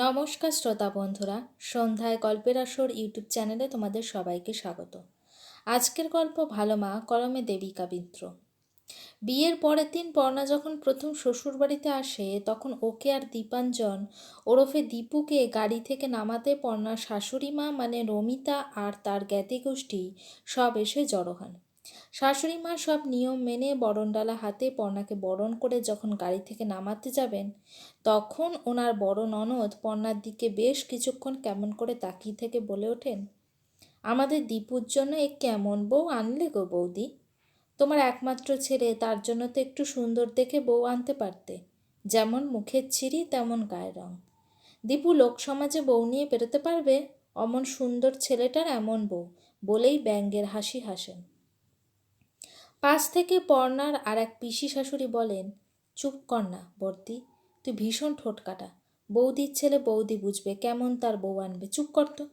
নমস্কার শ্রোতা বন্ধুরা, সন্ধ্যায় গল্পের আসর ইউটিউব চ্যানেলে তোমাদের সবাইকে স্বাগত। আজকের গল্প ভালো মা, কলমে দেবিকা বিদ্র বিয়ের পরের দিন পর্ণা যখন প্রথম শ্বশুরবাড়িতে আসে, তখন ওকে আর দীপাঞ্জন ওরফে দীপুকে গাড়ি থেকে নামাতে পর্ণার শাশুড়ি মা মানে রমিতা আর তার জ্ঞাতি গোষ্ঠী সব এসে জড়ো হন। শাশুড়ি মা সব নিয়ম মেনে বরণডালা হাতে পর্ণাকে বরণ করে যখন গাড়ি থেকে নামাতে যাবেন, তখন ওনার বড় ননদ পর্ণার দিকে বেশ কিছুক্ষণ কেমন করে তাকিয়ে থেকে বলে ওঠেন, আমাদের দীপুর জন্য এ কেমন বউ আনলে গো বৌদি? তোমার একমাত্র ছেলে, তার জন্য তো একটু সুন্দর দেখে বউ আনতে পারতে, যেমন মুখের ছিরি তেমন গায়ের রং। দীপু লোক সমাজে বউ নিয়ে বেরোতে পারবে? অমন সুন্দর ছেলেটার এমন বউ। বলেই ব্যঙ্গের হাসি হাসেন। পাশ থেকে পর্ণার আর এক পিসি শাশুড়ি বলেন, চুপ কর না, বর্দি, তুই ভীষণ ঠোঁটকাটা বৌদির ছেলে বৌদি বুঝবে কেমন তার বউ আনবে, চুপ কর তো।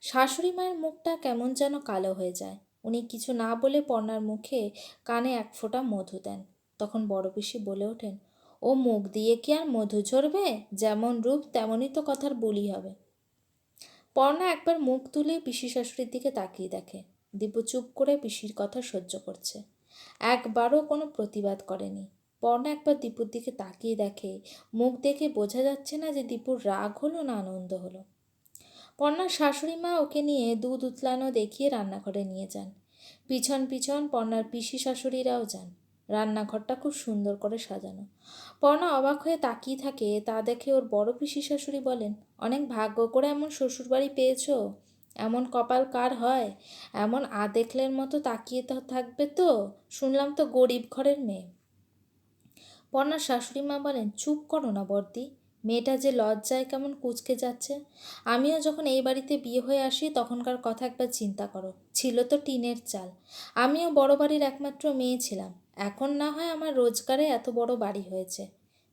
শাশুড়ি মায়ের মুখটা কেমন যেন কালো হয়ে যায়। উনি কিছু না বলে পর্ণার মুখে কানে এক ফোঁটা মধু দেন। তখন বড় পিসি বলে ওঠেন, ও মুখ দিয়ে কি আর মধু ঝরবে? যেমন রূপ, তেমনই তো কথার বলি হবে। পর্ণা একবার মুখ তুলে পিসি শাশুড়ির দিকে তাকিয়ে দেখে। দীপু চুপ করে পিসির কথা সহ্য করছে। একবারও কোনো প্রতিবাদ করেনি। পর্ণা একবার দীপুর দিকে তাকিয়ে দেখে, মুখ দেখে বোঝা যাচ্ছে না যে দীপুর রাগ হলো না আনন্দ হলো। পর্ণার শাশুড়ি মা ওকে নিয়ে দুধ উতলানো দেখিয়ে রান্নাঘরে নিয়ে যান। পিছন পিছন পর্ণার পিসি শাশুড়িরাও যান। রান্নাঘরটা খুব সুন্দর করে সাজানো। পর্ণা অবাক হয়ে তাকিয়ে থাকে, তা দেখে ওর বড় পিসি শাশুড়ি বলেন, অনেক ভাগ্য করে এমন শ্বশুরবাড়ি পেয়েছ? এমন কপাল কার হয়? এমন আ দেখলের মতো তাকিয়ে তো থাকবে তো? শুনলাম তো গরিব ঘরের মেয়ে। পর্ণার শাশুড়ি মা বলেন, চুপ করো না বর্দি, মেয়েটা যে লজ্জায় কেমন কুচকে যাচ্ছে। আমিও যখন এই বাড়িতে বিয়ে হয়ে আসি, তখনকার কথা একবার চিন্তা করো। ছিল তো টিনের চাল। আমিও বড় বাড়ির একমাত্র মেয়ে ছিলাম। এখন না হয় আমার রোজগারে এত বড় বাড়ি হয়েছে।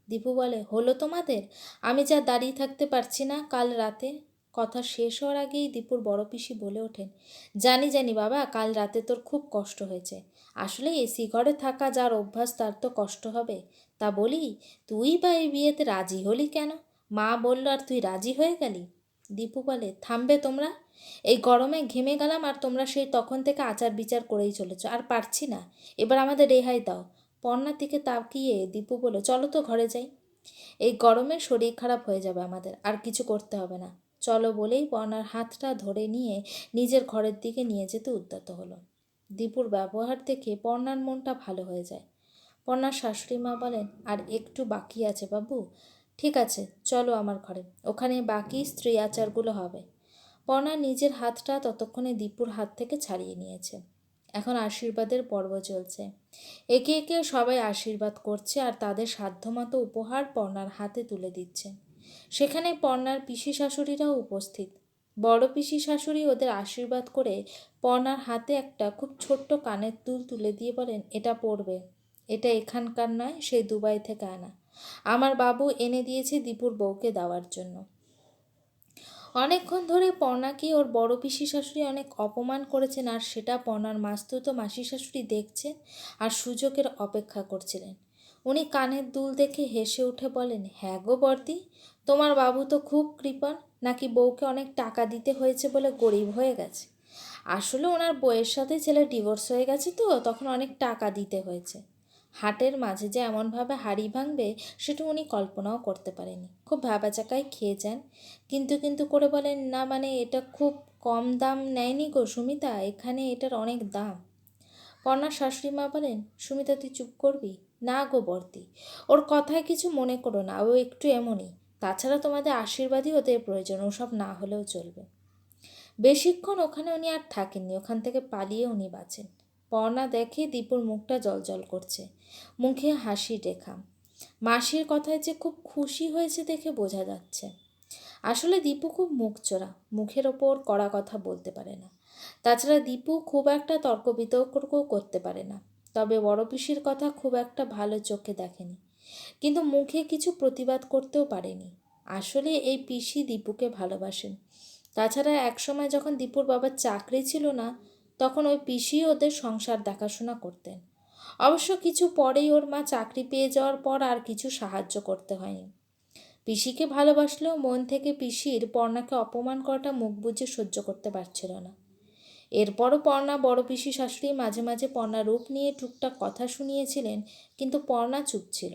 দীপু বলে, হলো তোমাদের? আমি যা দাঁড়িয়ে থাকতে পারছি না কাল রাতে। কথা শেষ হওয়ার আগেই দীপুর বড় পিসি বলে ওঠেন, জানি জানি বাবা, কাল রাতে তোর খুব কষ্ট হয়েছে। আসলে এসি ঘরে থাকা যার অভ্যাস তার তো কষ্ট হবে। তা বলি, তুই বা এই বিয়েতে রাজি হলি কেন? মা বলল, আর তুই রাজি হয়ে গেলি? দীপু বলে, থামবে তোমরা? এই গরমে ঘেমে গেলাম আর তোমরা সেই তখন থেকে আচার বিচার করেই চলেছ, আর পারছি না। এবার আমাদের রেহাই দাও। পর্ণার দিকে তাকিয়ে দীপু বলে চলো তো ঘরে যাই। এই গরমে শরীর খারাপ হয়ে যাবে আমাদের, আর কিছু করতে হবে না। চলো বলেই হাতটা ধরে নিয়ে নিজের ঘরের দিকে নিয়ে যেতে উদ্যত হলো। দীপুর ব্যবহার দেখে পর্ণার মনটা ভালো হয়ে যায়। পর্ণার শাশুড়ি মা বলেন, আর একটু বাকি আছে বাবু? ঠিক আছে, চলো আমার ঘরে। ওখানে বাকি স্ত্রী আচারগুলো হবে। পর্ণা নিজের হাতটা ততক্ষণে দীপুর হাত থেকে ছাড়িয়ে নিয়েছে। এখন আশীর্বাদের পর্ব চলছে। একে একে সবাই আশীর্বাদ করছে আর তাদের সাধ্যমতো উপহার পর্ণার হাতে তুলে দিচ্ছে। সেখানে পর্ণার পিসি শাশুড়িরাও উপস্থিত। বড় পিসি শাশুড়ি ওদের আশীর্বাদ করে পর্ণার হাতে একটা খুব ছোট্ট কানের দুল তুলে দিয়ে বলেন, এটা পড়বে এটা এখানকার নয় সেই দুবাই থেকে আনা। আমার বাবু এনে দিয়েছে দীপুর বউকে দেওয়ার জন্য। অনেকক্ষণ ধরে পর্ণাকে ওর বড় পিসি শাশুড়ি অনেক অপমান করেছেন আর সেটা পর্ণার মাস্তুতো মাসি শাশুড়ি দেখছেন আর সুযোগের অপেক্ষা করছিলেন। উনি কানের দুল দেখে হেসে উঠে বলেন হ্যাঁ গো বর্দি তোমার বাবু তো খুব কৃপণ নাকি বউকে অনেক টাকা দিতে হয়েছে বলে গরিব হয়ে গেছে? আসলে ওনার বইয়ের সাথে ছেলে ডিভোর্স হয়ে গেছে তো, তখন অনেক টাকা দিতে হয়েছে। হাটের মাঝে যে এমনভাবে হাড়ি ভাঙবে, সেটা উনি কল্পনাও করতে পারেনি। খুব ভাবাচাকায় খেয়ে যান। কিন্তু কিন্তু করে বলেন, না মানে এটা খুব কম দাম নেয়নি গো সুমিতা, এখানে এটার অনেক দাম। পর্ণার শাশুড়ি মা বলেন, সুমিতা, তুই চুপ করবি? না গো বর্তি ওর কথায় কিছু মনে করো না, ও একটু এমনই। তাছাড়া তোমাদের আশীর্বাদই ওদের প্রয়োজন, ওসব না হলেও চলবে। বেশিক্ষণ ওখানে উনি আর থাকেননি, ওখান থেকে পালিয়ে উনি বাঁচেন। পর্ণা দেখে দীপুর মুখটা জলজল করছে, মুখে হাসি রেখা। মাসির কথায় যে খুব খুশি হয়েছে দেখে বোঝা যাচ্ছে। আসলে দীপু খুব মুখ চোরা মুখের ওপর কড়া কথা বলতে পারে না। তাছাড়া দীপু খুব একটা তর্ক বিতর্কও করতে পারে না, তবে বড় পিসির কথা খুব একটা ভালো চোখে দেখেনি। কিন্তু মুখে কিছু প্রতিবাদ করতেও পারেনি। আসলে এই পিসি দীপুকে ভালোবাসেন। তাছাড়া একসময় যখন দীপুর বাবার চাকরি ছিল না, তখন ওই পিসি ওদের সংসার দেখাশোনা করতেন। অবশ্য কিছু পরেই ওর মা চাকরি পেয়ে যাওয়ার পর আর কিছু সাহায্য করতে হয়নি। পিসিকে ভালোবাসলেও মন থেকে পিসির পর্ণাকে অপমান করাটা মুখ বুঝে সহ্য করতে পারছিল না। এরপরও পর্ণা বড় পিসি শাশুড়ি মাঝে মাঝে পর্ণা রূপ নিয়ে টুকটাক কথা শুনিয়েছিলেন, কিন্তু পর্ণা চুপ ছিল।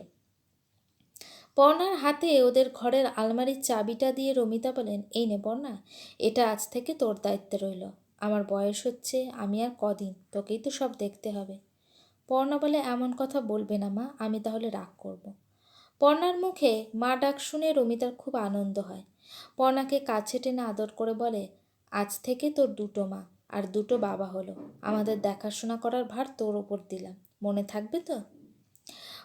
পর্ণার হাতে ওদের ঘরের আলমারির চাবিটা দিয়ে রমিতা বলেন, এই নে পর্ণা, এটা আজ থেকে তোর দায়িত্বে রইল। আমার বয়স হচ্ছে, আমি আর কদিন, তোকেই তো সব দেখতে হবে। পর্ণা বলে, এমন কথা বলবে না মা, আমি তাহলে রাগ করব। পর্ণার মুখে মা ডাক শুনে রমিতার খুব আনন্দ হয়। পর্ণাকে কাছে টেনে আদর করে বলে, আজ থেকে তোর দুটো মা আর দুটো বাবা হলো। আমাদের দেখাশোনা করার ভার তোর ওপর দিলাম। মনে থাকবে তো?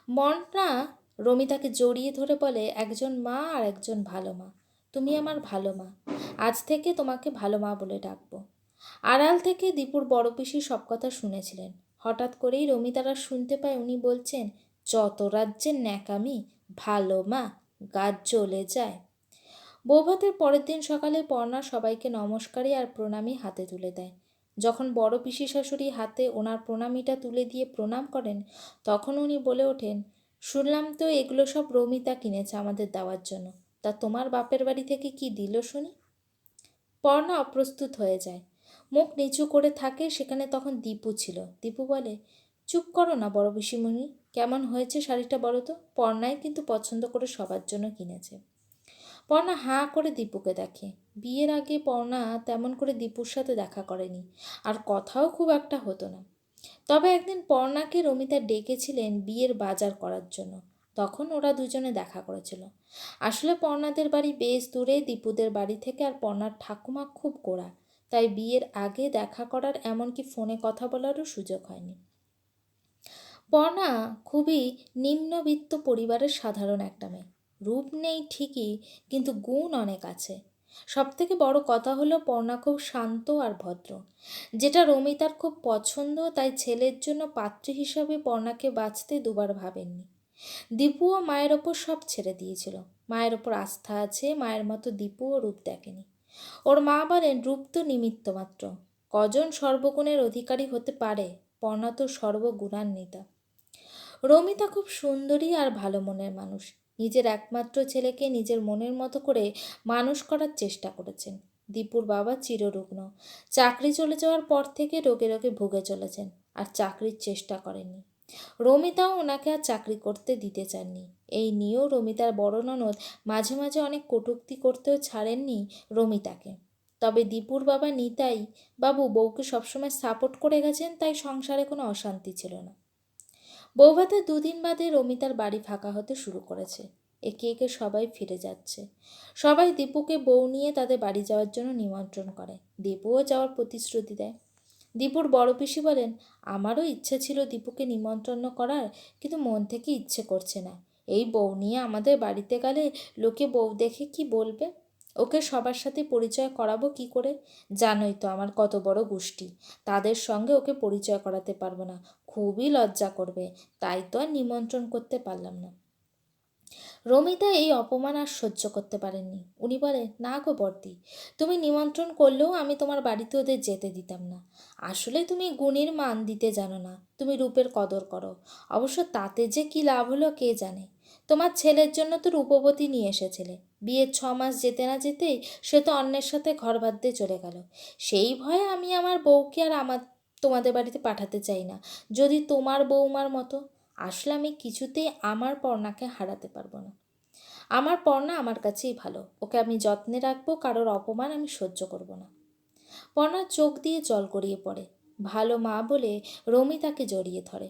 মনটা রমিতাকে জড়িয়ে ধরে বলে, একজন মা আর একজন ভালো মা। তুমি আমার ভালো মা। আজ থেকে তোমাকে ভালো মা বলে ডাকবো। আড়াল থেকে দীপুর বড় পিসি সব কথা শুনেছিলেন। হঠাৎ করেই রমিতারা শুনতে পায় উনি বলছেন, যত রাজ্যের ন্যাকামি, ভালো মা, গাছ জ্বলে যায়। বৌভাতের পরের দিন সকালে পর্ণা সবাইকে নমস্কারী আর প্রণামী হাতে তুলে দেয়। যখন বড় পিসি শাশুড়ি হাতে ওনার প্রণামীটা তুলে দিয়ে প্রণাম করেন, তখন উনি বলে ওঠেন শুনলাম তো এগুলো সব রমিতা কিনেছে আমাদের দেওয়ার জন্য। তা তোমার বাপের বাড়ি থেকে কি দিল শুনি? পর্ণা অপ্রস্তুত হয়ে যায়। মুখ নিচু করে থাকে, সেখানে তখন দীপু ছিল। দীপু বলে, চুপ করো না বড় পিসিমণি, কেমন হয়েছে শাড়িটা বলো তো? পর্ণায় কিন্তু পছন্দ করে সবার জন্য কিনেছে। পর্ণা হাঁ করে দীপুকে দেখে। বিয়ের আগে পর্ণা তেমন করে দীপুর সাথে দেখা করেনি। আর কথাও খুব একটা হতো না। তবে একদিন পর্ণাকে রমিতা ডেকেছিলেন বিয়ের বাজার করার জন্য। তখন ওরা দুজনে দেখা করেছিল। আসলে পর্ণাদের বাড়ি বেশ দূরে, দীপুদের বাড়ি থেকে আর পর্ণার ঠাকুমা খুব গোড়া। তাই বিয়ের আগে দেখা করার এমনকি ফোনে কথা বলারও সুযোগ হয়নি। পর্ণা খুবই নিম্নবিত্ত পরিবারের সাধারণ একটা মেয়ে। রূপ নেই ঠিকই, কিন্তু গুণ অনেক আছে। সবথেকে বড় কথা হলো পর্ণা খুব শান্ত আর ভদ্র। যেটা রমিতার খুব পছন্দ, তাই ছেলের জন্য পাত্রী হিসাবে পর্ণাকে বাঁচতে দুবার ভাবেননি। দীপুও মায়ের ওপর সব ছেড়ে দিয়েছিল। মায়ের ওপর আস্থা আছে, মায়ের মতো দীপুও রূপ দেখেনি। ওর মা বলেন, রূপ তো নিমিত্ত মাত্র। কজন সর্বগুণের অধিকারী হতে পারে? পর্ণা তো সর্বগুণান্বিতা। রমিতা খুব সুন্দরী আর ভালো মনের মানুষ। নিজের একমাত্র ছেলেকে নিজের মনের মতো করে মানুষ করার চেষ্টা করেছেন। দীপুর বাবা চিররুগ্ন। চাকরি চলে যাওয়ার পর থেকে রোগে রোগে ভুগে চলেছেন, আর চাকরির চেষ্টা করেননি। রমিতাও ওনাকে আর চাকরি করতে দিতে চাননি। এই নিয়েও রমিতার বড় ননদ মাঝে মাঝে অনেক কটূক্তি করতেও ছাড়েননি রমিতাকে। তবে দীপুর বাবা নিতাই বাবু বউকে সবসময় সাপোর্ট করে গেছেন, তাই সংসারে কোনো অশান্তি ছিল না। বৌভাতে দুদিন বাদে রমিতার বাড়ি ফাঁকা হতে শুরু করেছে। একে একে সবাই ফিরে যাচ্ছে। সবাই দীপুকে বউ নিয়ে তাদের বাড়ি যাওয়ার জন্য নিমন্ত্রণ করে। দীপুও যাওয়ার প্রতিশ্রুতি দেয়। দীপুর বড় পিসি বলেন, আমারও ইচ্ছে ছিল দীপুকে নিমন্ত্রণ করার, কিন্তু মন থেকে ইচ্ছে করছে না। এই বউ নিয়ে আমাদের বাড়িতে গেলে লোকে বউ দেখে কি বলবে? ওকে সবার সাথে পরিচয় করাবো কি করে? জানোই তো আমার কত বড় গোষ্ঠী। তাদের সঙ্গে ওকে পরিচয় করাতে পারব না। খুবই লজ্জা করবে। তাই তো আর নিমন্ত্রণ করতে পারলাম না। রমিতা এই অপমান আর সহ্য করতে পারেননি। উনি বলে, না গো বর্দি, তুমি নিমন্ত্রণ করলেও আমি তোমার বাড়িতে ওদের যেতে দিতাম না। আসলে তুমি গুণের মান দিতে জানো না। তুমি রূপের কদর করো। অবশ্য তাতে যে কি লাভ হলো কে জানে? তোমার ছেলের জন্য তো রূপবতী নিয়ে এসেছিলে। বিয়ের ছ মাস যেতে না যেতেই সে তো অন্যের সাথে ঘর বাঁধতে চলে গেল। সেই ভয়ে আমি আমার বউকে আর আমার, তোমাদের বাড়িতে পাঠাতে চাই না, যদি তোমার বৌমার মতো। আসলে আমি কিছুতেই আমার পর্ণাকে হারাতে পারব না। আমার পর্ণা আমার কাছেই ভালো, ওকে আমি যত্নে রাখব, কারোর অপমান আমি সহ্য করব না। পর্ণার চোখ দিয়ে জল গড়িয়ে পড়ে। ভালো মা বলে রমি তাকে জড়িয়ে ধরে।